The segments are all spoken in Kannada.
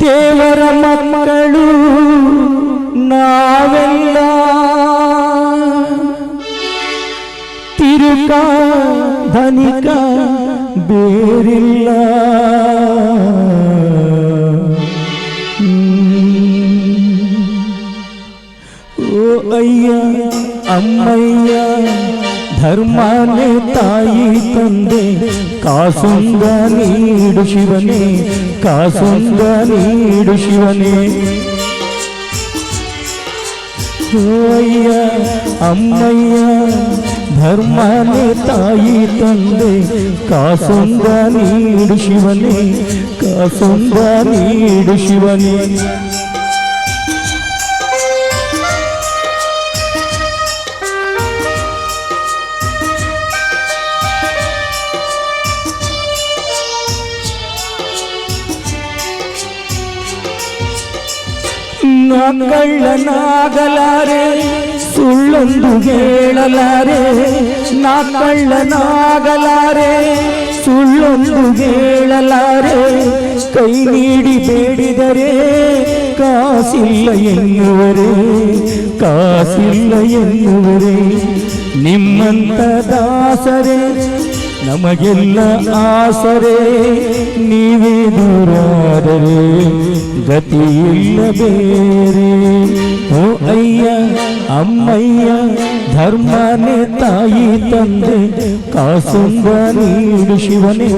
ದೇವರ ಮಕ್ಕಳು ನಾವೆಲ್ಲ ತಿರುಕ ಧನಿಕ ಬೇರಿಲ್ಲ ಓ ಅಯ್ಯ ಅಮ್ಮಯ್ಯ ಧರ್ಮನೇ ತಾಯಿ ತಂದೆ ಕಾಸುಂದ ನೀಡು ಶಿವನೇ ಕಾಸುಂದ ನೀಡು ಶಿವನೇ ಓ ಅಯ್ಯ ಅಮ್ಮಯ್ಯ ಧರ್ಮನೇ ತಾಯಿ ತಂದೆ ಕಾಸುಂದ ನೀಡು ಶಿವನೇ ಕಾಸುಂದ ನೀಡು ಶಿವನೇ ನಾ ಕಳ್ಳನಾಗಲಾರೆ ಸುಳ್ಳೊಂದು ಹೇಳಲಾರೆ ನಾ ಕಳ್ಳನಾಗಲಾರೆ ಸುಳ್ಳೊಂದು ಹೇಳಲಾರೆ ಕೈ ನೀಡಿ ಬೇಡಿದರೆ ಕಾಸಿಲ್ಲ ಎನ್ನುವರೆ ಕಾಸಿಲ್ಲ ಎನ್ನುವರೆ ನಿಮ್ಮಂತ ದಾಸರೇ ನಮಗೆಲ್ಲ ಆಸರೆ, ನೀವೇ ದೂರಾದರೆ ಗತಿಯಿಲ್ಲ ಬೇರೆ ಓ ಅಯ್ಯ, ಅಮ್ಮಯ್ಯ, ಧರ್ಮನೇ ತಾಯಿ ತಂದೆ, ಕಾಸೊಂದ ನೀಡು ಶಿವನೇ,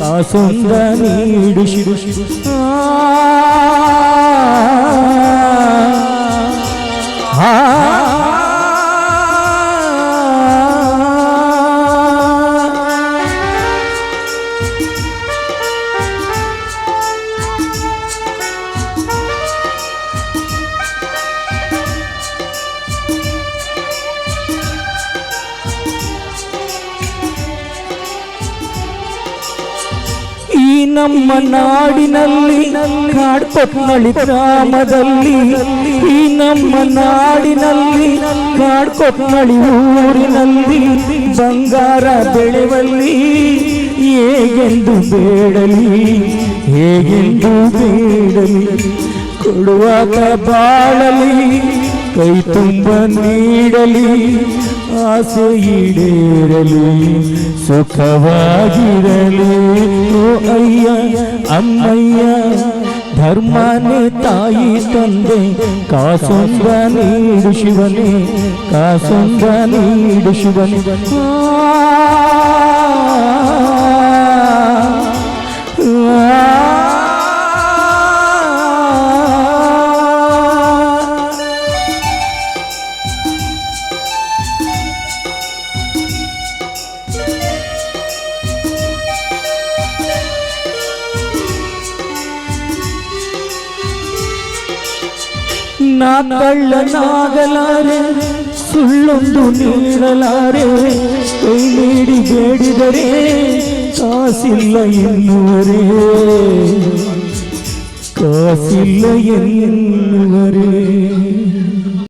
ಕಾಸೊಂದ ನೀಡು ಶಿವ. ನಮ್ಮ ನಾಡಿನಲ್ಲಿ ಕಾಡ್ಕೊತ್ನಳ್ಳಿ ಗ್ರಾಮದಲ್ಲಿ, ಈ ನಮ್ಮ ನಾಡಿನಲ್ಲಿ ಕಾಡ್ಕೊತ್ನಳ್ಳಿ ಊರಿನಲ್ಲಿ ಬಂಗಾರ ಬೆಳೆವಲ್ಲಿ ಹೇಗೆಂದು ಬೇಡಲಿ ಹೇಗೆಂದು ಬೇಡಲಿ ಕೊಡುವಾಗ ಬಾಳಲಿ, ಕೈ ತುಂಬ ನೀಡಲಿ ಆಸೆ ಈಡೇರಲಿ ಸುಖವಾಗಿರಲಿ. ಓ ಅಯ್ಯ, ಅಮ್ಮಯ್ಯ, ಧರ್ಮನೇ ತಾಯಿ ತಂದೆ ಕಾಸೊಂದ ನೀಡು ಶಿವನೇ ಕಾಸೊಂದ ನೀಡು ಶಿವನೇ. ನಾ ಕಳ್ಳನಾಗಲಾರೆ ಸುಳ್ಳೊಂದು ನೀಡಲಾರೆ ಕೈ ನೀಡಿ ಬೇಡಿದರೆ ಕಾಸಿಲ್ಲ ಎನ್ನುವರೇ ಕಾಸಿಲ್ಲ ಎನ್ನುವರೇ